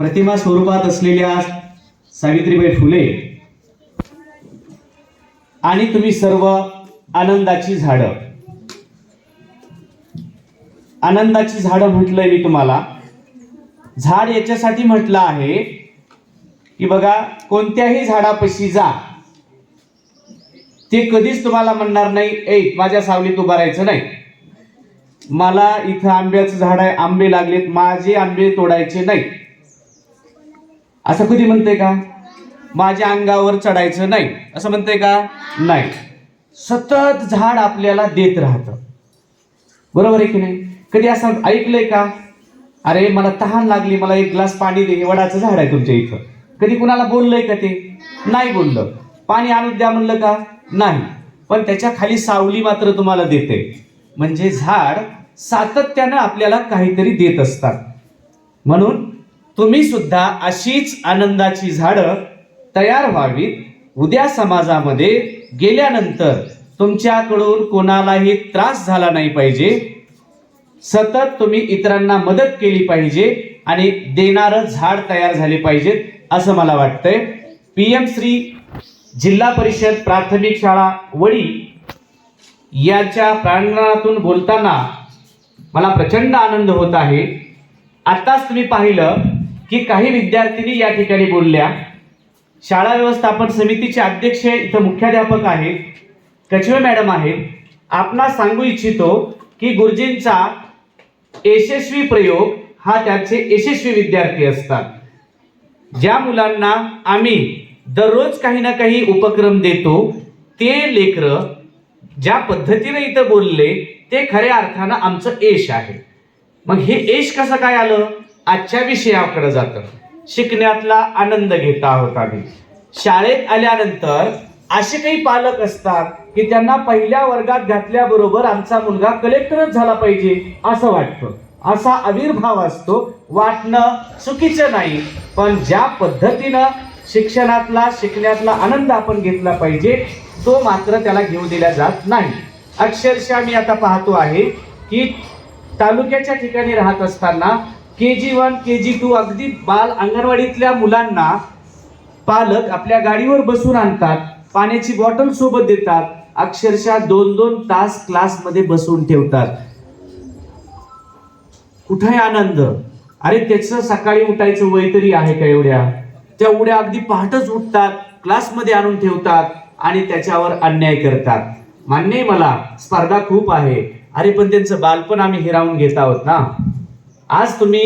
प्रतिमा स्वरूपात असलेल्या सावित्रीबाई फुले. आणि तुम्ही सर्व आनंदाची झाडं. आनंदाची झाडं म्हटलंय मी तुम्हाला. झाड याच्यासाठी म्हटलं आहे की बघा कोणत्याही झाडापाशी जा. ते कधीच तुम्हाला म्हणणार नाही ए माझ्या सावलीत उभा राहायचं नाही. मला इथं आंब्याचं झाड आहे आंबे लागलेत माझे आंबे तोडायचे नाही. असं कधी म्हणते का? माझ्या अंगावर चढायचं नाही. असं म्हणते का? नाही. सतत झाड आपल्याला देत राहतं. बरोबर आहे की नाही? कधी असं ऐकलंय का? अरे मला तहान लागली मला एक ग्लास पाणी दे वडाचं झाड आहे तुमच्या इथं. कधी कुणाला बोललंय का ते? नाही बोललं. पाणी आणून द्या म्हणलं का? नाही. पण त्याच्याखाली सावली मात्र तुम्हाला देते. म्हणजे झाड सातत्यानं आपल्याला काहीतरी देत असतात. म्हणून तुम्ही सुद्धा अशीच आनंदाची झाडं तयार व्हावीत. उद्या समाजामध्ये गेल्यानंतर तुमच्याकडून कोणालाही त्रास झाला नाही पाहिजे. सतत तुम्ही इतरांना मदत केली पाहिजे आणि देणारं झाड तयार झाले पाहिजेत असं मला वाटतंय. पी एम श्री जिल्हा परिषद प्राथमिक शाळा वडी याच्या प्रांगणातून बोलताना मला प्रचंड आनंद होत आहे. आत्ताच तुम्ही पाहिलं की काही विद्यार्थिनी या ठिकाणी बोलल्या शाळा व्यवस्थापन समितीचे अध्यक्ष इथं मुख्याध्यापक आहेत कचवे मॅडम आहेत. आपणास सांगू इच्छितो की गुरुजींचा यशस्वी प्रयोग हा त्याचे यशस्वी विद्यार्थी असतात. ज्या मुलांना आम्ही दररोज काही ना काही उपक्रम देतो ते लेकरं ज्या पद्धतीने इथं बोलले ते खऱ्या अर्थानं आमचं यश आहे. मग हे यश कसं काय आलं? आजच्या विषयाकडे जातं. शिकण्यातला आनंद घेत आहोत आम्ही. शाळेत आल्यानंतर असे काही पालक असतात की त्यांना पहिल्या वर्गात घातल्याबरोबर आमचा मुलगा कलेक्टरच झाला पाहिजे असं वाटतं. असा आविर्भाव असतो. वाटणं चुकीचं नाही पण ज्या पद्धतीनं शिक्षणातला शिकण्यातला आनंद आपण घेतला पाहिजे तो मात्र त्याला घेऊ दिला जात नाही. अक्षरशः मी आता पाहतो आहे की तालुक्याच्या ठिकाणी राहत असताना के जी वन के जी टू अगदी बाल अंगणवाडीतल्या मुलांना पालक आपल्या गाडीवर बसून आणतात पाण्याची बॉटल सोबत देतात अक्षरशः दोन दोन तास क्लासमध्ये बसून ठेवतात. कुठे आनंद. अरे त्याचं सकाळी उठायचं वय तरी आहे का एवढ्या? त्या उड्या अगदी पहाटच उठतात क्लासमध्ये आणून ठेवतात आणि त्याच्यावर अन्याय करतात. मान्य मला स्पर्धा खूप आहे. अरे पण त्यांचं बालपण आम्ही हिरावून घेत आहोत ना? आज तुम्ही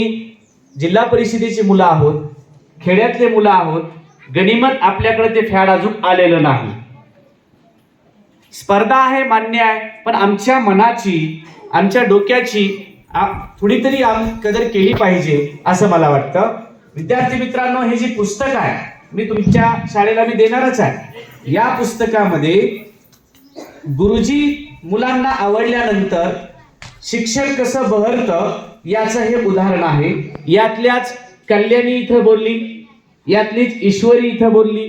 जिल्हा परिषदेची मुलं आहोत खेड्यातले मुलं आहोत गणिमत आपल्याकडे ते फॅड अजून आलेलं नाही. स्पर्धा आहे मान्य आहे पण आमच्या मनाची आमच्या डोक्याची थोडीतरी आम कदर केली पाहिजे असं मला वाटतं. विद्यार्थी मित्रांनो हे जी पुस्तक आहे मी तुमच्या शाळेला मी देणारच आहे. या पुस्तकामध्ये गुरुजी मुलांना आवडल्यानंतर शिक्षण कसं बहरतं याचं हे उदाहरण आहे. यातल्याच कल्याणी इथं बोलली यातलीच ईश्वरी इथं बोलली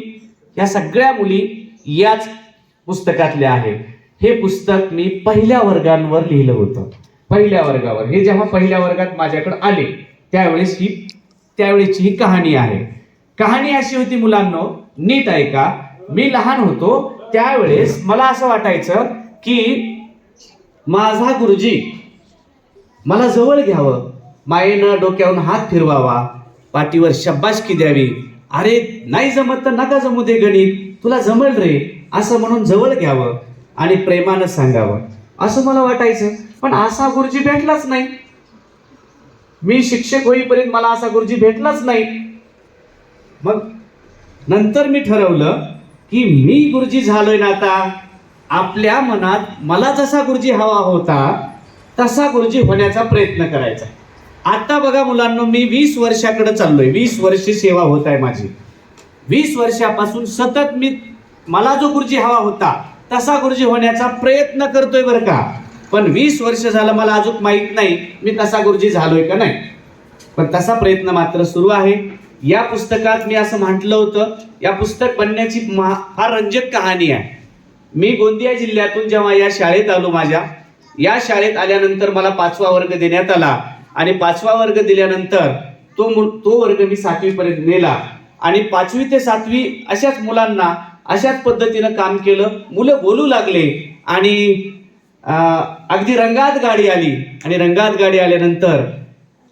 या सगळ्या मुली याच पुस्तकातल्या आहेत. हे पुस्तक मी पहिल्या वर्गांवर लिहिलं होतं. पहिल्या वर्गावर. हे जेव्हा पहिल्या वर्गात माझ्याकडे आले त्यावेळेस ही त्यावेळेची ही कहाणी आहे. कहाणी अशी होती मुलांनो नीट ऐका. मी लहान होतो त्यावेळेस मला असं वाटायचं की माझा गुरुजी मला जवळ घ्यावं. मायेनं डोक्यावरून हात फिरवावा. पाठीवर शब्बाशकी द्यावी. अरे नाही जमत तर नका जमू दे गणित. तुला जमल रे असं म्हणून जवळ घ्यावं आणि प्रेमानं सांगावं. असं मला वाटायचं पण असा गुरुजी भेटलाच नाही. मी शिक्षक होईपर्यंत मला असा गुरुजी भेटलाच नाही. मग नंतर मी ठरवलं की मी गुरुजी झालोय ना आता. आपल्या मनात मला जसा गुरुजी हवा होता तसा गुरुजी होण्याचा प्रयत्न करायचा. आता बघा मुलांना मी वीस वर्षाकडे चाललोय. वीस वर्ष सेवा होत आहे माझी. वीस वर्षापासून सतत मी मला जो गुरुजी हवा होता तसा गुरुजी होण्याचा प्रयत्न करतोय बरं का. पण वीस वर्ष झालं मला अजून माहीत नाही मी तसा गुरुजी झालोय का नाही. पण तसा प्रयत्न मात्र सुरू आहे. या पुस्तकात मी असं म्हटलं होतं या पुस्तक बनण्याची महा- फार रंजक कहाणी आहे. मी गोंदिया जिल्ह्यातून जेव्हा या शाळेत आलो माझ्या या शाळेत आल्यानंतर मला पाचवा वर्ग देण्यात आला. आणि पाचवा वर्ग दिल्यानंतर तो मु- तो वर्ग मी सातवीपर्यंत नेला. आणि पाचवी ते सातवी अशाच मुलांना अशाच पद्धतीनं काम केलं. मुलं बोलू लागले. आणि अगदी रंगात गाडी आली. आणि रंगात गाडी आल्यानंतर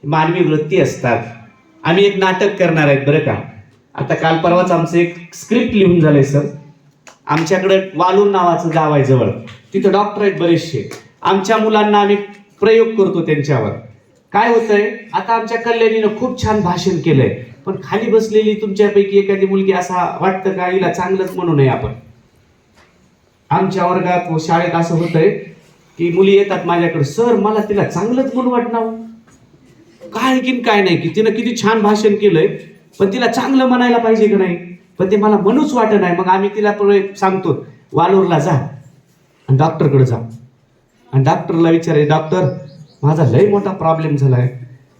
मानवी वृत्ती असतात. आम्ही एक नाटक करणार आहेत बरं का? आता काल परवाच आमचं एक स्क्रिप्ट लिहून झालंय सर आमच्याकडे वालूर नावाचं गाव आहे जवळ. तिथं डॉक्टर आहेत बरेचसे. आमच्या मुलांना आम्ही प्रयोग करतो त्यांच्यावर. काय होतंय? आता आमच्या कल्याणीनं खूप छान भाषण केलंय. पण खाली बसलेली तुमच्यापैकी एखादी मुलगी असा वाटतं का हिला चांगलंच म्हणू नये आपण? आमच्या वर्गात व शाळेत असं होतंय की मुली येतात माझ्याकडे सर मला तिला चांगलंच म्हणून वाटणार. काय की काय नाही की तिनं किती छान भाषण केलंय पण तिला चांगलं म्हणायला पाहिजे का नाही? पण ते मला म्हणूच वाटत नाही. मग आम्ही तिला सांगतो वालोरला जा आणि डॉक्टरकडे जा. आणि डॉक्टरला विचारे डॉक्टर माझा लय मोठा प्रॉब्लेम झालाय.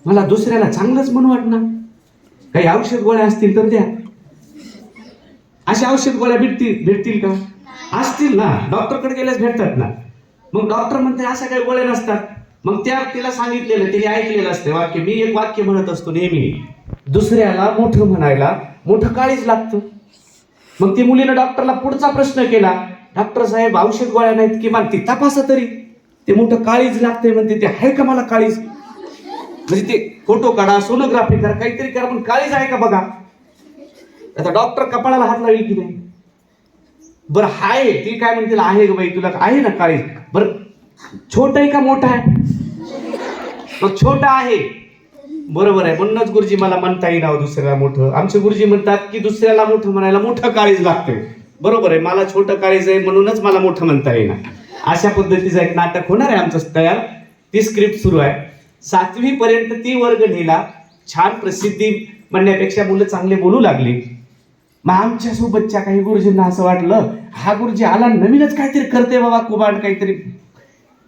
मला दुसऱ्याला चांगलंच म्हणून वाटणार. काही औषध गोळ्या असतील तर द्या. अशा औषध गोळ्या भेटतील भेटतील का? असतील ना. डॉक्टरकडे गेल्यास भेटतात ना. मग डॉक्टर म्हणते अशा काही गोळ्या नसतात. मग त्या तिला सांगितलेलं तिने ऐकलेलं असते. वाक्य मी एक वाक्य म्हणत असतो नेहमी. दुसऱ्याला मोठं म्हणायला मोठं काळीच लागतं. मग ती मुलीनं डॉक्टरला पुढचा प्रश्न केला. डॉक्टर साहेब औषध गोळ्या नाहीत किमान ती तपासा तरी. ते मोठं काळीज लागते म्हणते ते आहे का मला काळीज? म्हणजे ते फोटो काढा सोनोग्राफी करा काहीतरी करा पण काळीज आहे का बघा? आता डॉक्टर कपाळाला हात लावेल की नाही? बरं हाय ती काय म्हणते आहे बाई तुला आहे ना काळीज? बरं छोट आहे का मोठा आहे? मग छोटा आहे. बरोबर आहे म्हणूनच गुरुजी मला म्हणता येईना हो दुसऱ्याला मोठं. आमचे गुरुजी म्हणतात की दुसऱ्याला मोठं म्हणायला मोठं काळीज लागते बरोबर आहे मला छोटं काळीज आहे म्हणूनच मला मोठं म्हणता येईना. अशा पद्धतीचं एक नाटक होणार आहे आमचं तयार. ती स्क्रिप्ट सुरू आहे. सातवी पर्यंत ती वर्ग नेला. छान प्रसिद्धी म्हणण्यापेक्षा मुलं चांगले बोलू लागली. मग आमच्या सोबतच्या काही गुरुजींना असं वाटलं हा गुरुजी आला नवीनच काहीतरी करते बाबा कुबाड काहीतरी.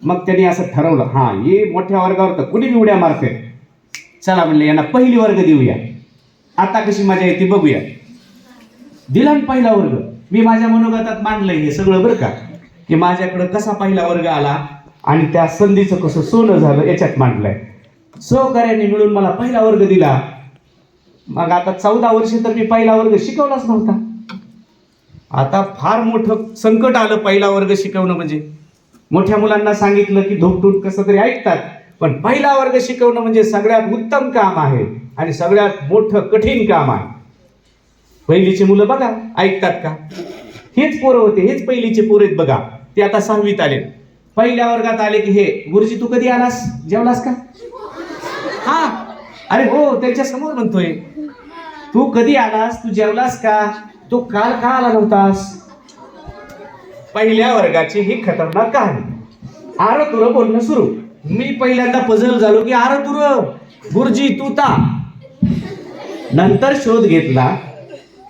मग त्यांनी असं ठरवलं हा ये मोठ्या वर्गावर तर कुणी बी उड्या मारते चला म्हणले यांना पहिली वर्ग देऊया. आता कशी मजा येते बघूया. दिला पहिला वर्ग. मी माझ्या मनोगतात मांडलंय हे सगळं बरं का. की माझ्याकडं कसा पहिला वर्ग आला आणि त्या संधीचं कसं सोनं झालं याच्यात मांडलंय. सहकार्याने मिळून मला पहिला वर्ग दिला. मग आता चौदा वर्ष तर मी पहिला वर्ग शिकवलाच नव्हता. आता फार मोठं संकट आलं पहिला वर्ग शिकवणं म्हणजे. मोठ्या मुलांना सांगितलं की धोपटून कसं तरी ऐकतात पण पहिला वर्ग शिकवणं म्हणजे सगळ्यात उत्तम काम आहे आणि सगळ्यात मोठं कठीण काम आहे. पहिलीची मुलं बघा ऐकतात का? हेच पोरं होते हेच पहिलीचे पोर आहेत बघा. ते आता सहावीत आले. पहिल्या वर्गात आले की हे गुरुजी तू कधी आलास? जेवलास का? हा. अरे हो त्यांच्यासमोर म्हणतोय. तू कधी आलास? तू जेवलास का? तू काल का आला नव्हतास? पहिल्या वर्गाची ही खतरनाक कहाणी. आर तुर बोलणं सुरू. मी पहिल्यांदा पझल झालो की आर तुर. गुरुजी तू ता. नंतर शोध घेतला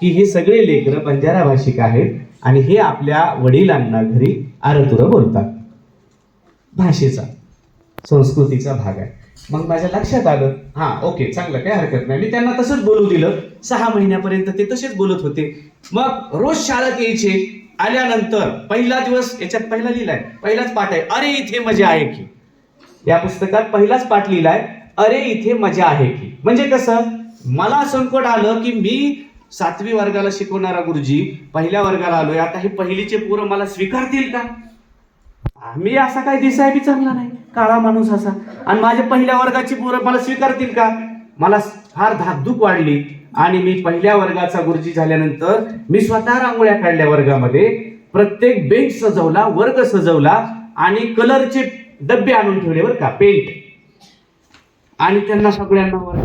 की हे सगळे लेकर बंजारा भाषिक आहेत आणि हे आपल्या वडिलांना घरी आरतुर बोलतात. भाषेचा संस्कृतीचा भाग आहे. मग माझ्या लक्षात आलं. हा ओके चांगलं काही हरकत नाही. मी त्यांना तसंच बोलू दिलं. सहा महिन्यापर्यंत ते तसेच बोलत होते. मग रोज शाळेत यायचे. आल्यानंतर पहिला दिवस याच्यात पहिला लिहिलाय. पहिलाच पाठ आहे अरे इथे मजा आहे की. या पुस्तकात पहिलाच पाठ लिहिलाय अरे इथे मजा आहे की. म्हणजे कसं? मला संकट आलं की मी सातवी वर्गाला शिकवणारा गुरुजी पहिल्या वर्गाला आलोय. आता हे पहिलीचे पोरं मला स्वीकारतील का? मी असा काही दिसाय बी चांगला नाही. काळा माणूस असा. आणि माझ्या पहिल्या वर्गाची पोरं मला स्वीकारतील का? मला फार धाकधूक वाढली. आणि मी पहिल्या वर्गाचा गुरुजी झाल्यानंतर मी स्वतः रांगोळ्या काढल्या वर्गामध्ये. प्रत्येक बेंच सजवला वर्ग सजवला आणि कलरचे डब्बे आणून ठेवले बरं का पेंट आणि त्यांना सगळ्यांना वर्ग